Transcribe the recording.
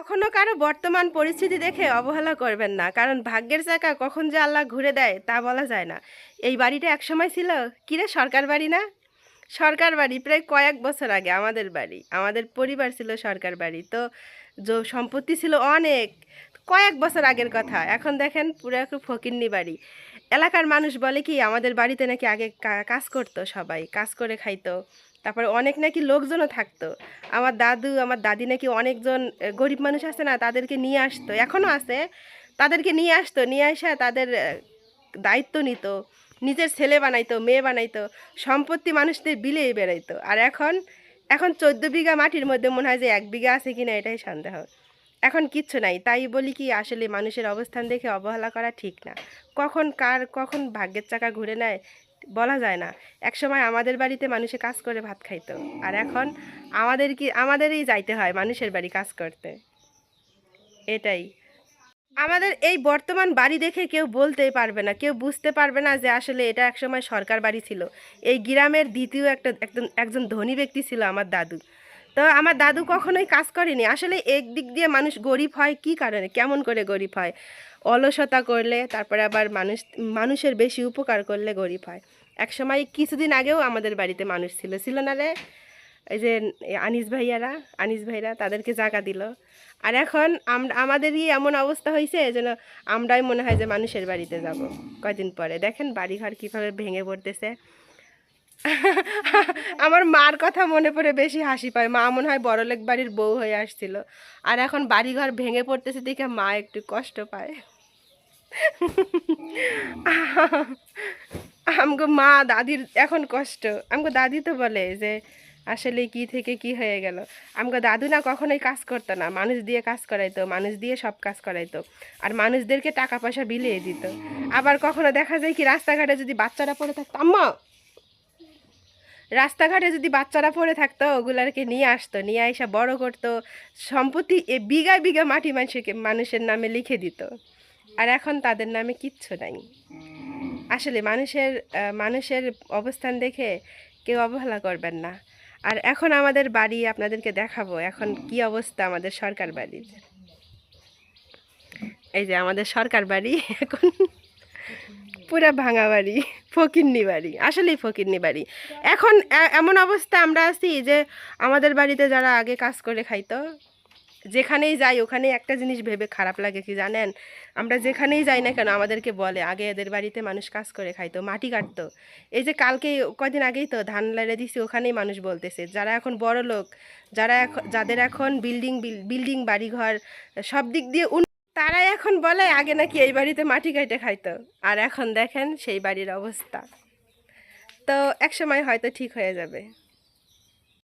কখনো কারও বর্তমান পরিস্থিতি দেখে অবহেলা করবেন না, কারণ ভাগ্যের চাকা কখন যে আল্লাহ ঘুরে দেয় তা বলা যায় না। এই বাড়িটা একসময় ছিল? কিরে সরকার বাড়ি না? সরকার বাড়ি, প্রায় কয়েক বছর আগে আমাদের বাড়ি। আমাদের পরিবার ছিল সরকার বাড়ি, তো সম্পত্তি ছিল অনেক। কয়েক বছর আগের কথা। এখন দেখেন পুরো একটু ফকিন্নি বাড়ি। এলাকার মানুষ বলে কি, আমাদের বাড়িতে নাকি আগে কাজ করতো সবাই, কাজ করে খাইতো। তারপরে অনেক নাকি লোকজনও থাকতো। আমার দাদু, আমার দাদি নাকি অনেকজন গরিব মানুষ আছে না, তাদেরকে নিয়ে আসতো। এখনও আছে। তাদেরকে নিয়ে আসতো, নিয়ে আসা তাদের দায়িত্ব নিত। নিজের ছেলে বানাইতো, মেয়ে বানাইতো। সম্পত্তি মানুষদের বিলিয়ে বেড়াইতো। আর এখন এখন চোদ্দ বিঘা মাটির মধ্যে মনে হয় যে এক বিঘা আছে কিনা এটাই সন্দেহ। এখন কিচ্ছু নাই। তাই বলি কি, আসলে মানুষের অবস্থান দেখে অবহেলা করা ঠিক না। কখন কার, কখন ভাগ্যের চাকা ঘুরে নেয়, বলা যায় না। একসময় আমাদের বাড়িতে মানুষে কাজ করে ভাত খাইতো। আর এখন আমাদের কি, আমাদেরই যাইতে হয় মানুষের বাড়ি কাজ করতে। এটাই। আমাদের এই বর্তমান বাড়ি দেখে কেউ বলতেই পারবে না, কেউ বুঝতে পারবে না যে আসলে এটা একসময় সরকার বাড়ি ছিল। এই গ্রামের দ্বিতীয় একটা একজন একজন ধনী ব্যক্তি ছিল আমার দাদু। তো আমার দাদু কখনোই কাজ করেনি। আসলে একদিক দিয়ে মানুষ গরিব হয়, কি কারণে? কেমন করে গরিব হয়? অলসতা করলে, তারপরে আবার মানুষ, মানুষের বেশি উপকার করলে গরিব হয়। এক সময় কিছুদিন আগেও আমাদের বাড়িতে মানুষ ছিল। ছিল না রে? এই যে আনিস ভাইয়ারা, আনিস ভাইরা তাদেরকে জায়গা দিল। আর এখন আমাদেরই এমন অবস্থা হয়েছে যেন আমরাই মনে হয় যে মানুষের বাড়িতে যাব কয়দিন পরে। দেখেন বাড়িঘর কীভাবে ভেঙে পড়তেছে। আমার মার কথা মনে পড়ে বেশি হাসি পায়। মা মনে হয় বড়লোক বাড়ির বউ হয়ে আসছিল। আর এখন বাড়িঘর ভেঙে পড়তেছে দেখে মা একটু কষ্ট পায়। আমগো মা দাদির এখন কষ্ট। আমগো দাদি তো বলে যে, আসলে কি থেকে কি হয়ে গেল। আমগো দাদু না কখনোই কাজ করতো না। মানুষ দিয়ে কাজ করাইতো, মানুষ দিয়ে সব কাজ করাইতো। আর মানুষদেরকে টাকা পয়সা বিলিয়ে দিত। আবার কখনো দেখা যায় কি, রাস্তাঘাটে যদি বাচ্চারা পড়ে থাকতো, আম্মা রাস্তাঘাটে যদি বাচ্চারা পড়ে থাকতো ওগুলারকে নিয়ে আসতো, নিয়ে এসে বড় করতো, সম্পত্তি এ বিঘা বিঘা মাটি মানুষকে, মানুষের নামে লিখে দিত। আর এখন তাদের নামে কিচ্ছু নাই। আসলে মানুষের মানুষের অবস্থান দেখে কেউ অবহেলা করবেন না। আর এখন আমাদের বাড়ি আপনাদেরকে দেখাবো, এখন কি অবস্থা আমাদের সরকার বাড়ির। এই যে আমাদের সরকার বাড়ি, এখন পুরা ভাঙা বাড়ি, ফকিন্নি বাড়ি, আসলেই ফকিন্নি বাড়ি। এখন এমন অবস্থা আমরা আছি যে আমাদের বাড়িতে যারা আগে কাজ করে খাইতো, যেখানেই যাই ওখানেই একটা জিনিস ভেবে খারাপ লাগে কি জানেন? আমরা যেখানেই যাই না কেন আমাদেরকে বলে, আগে এদের বাড়িতে মানুষ কাজ করে খাইতো, মাটি কাটতো। এই যে কালকে কদিন আগেই তো ধান লাইড়ে দিছি, ওখানেই মানুষ বলতেছে, যারা এখন বড় লোক, যারা এখন, যাদের এখন বিল্ডিং বিল্ডিং বাড়িঘর, সব দিক দিয়ে তারাই এখন বলে, আগে নাকি এই বাড়িতে মাটি কাইটে খাইতো। আর এখন দেখেন সেই বাড়ির অবস্থা। তো একসময় হয়তো ঠিক হয়ে যাবে।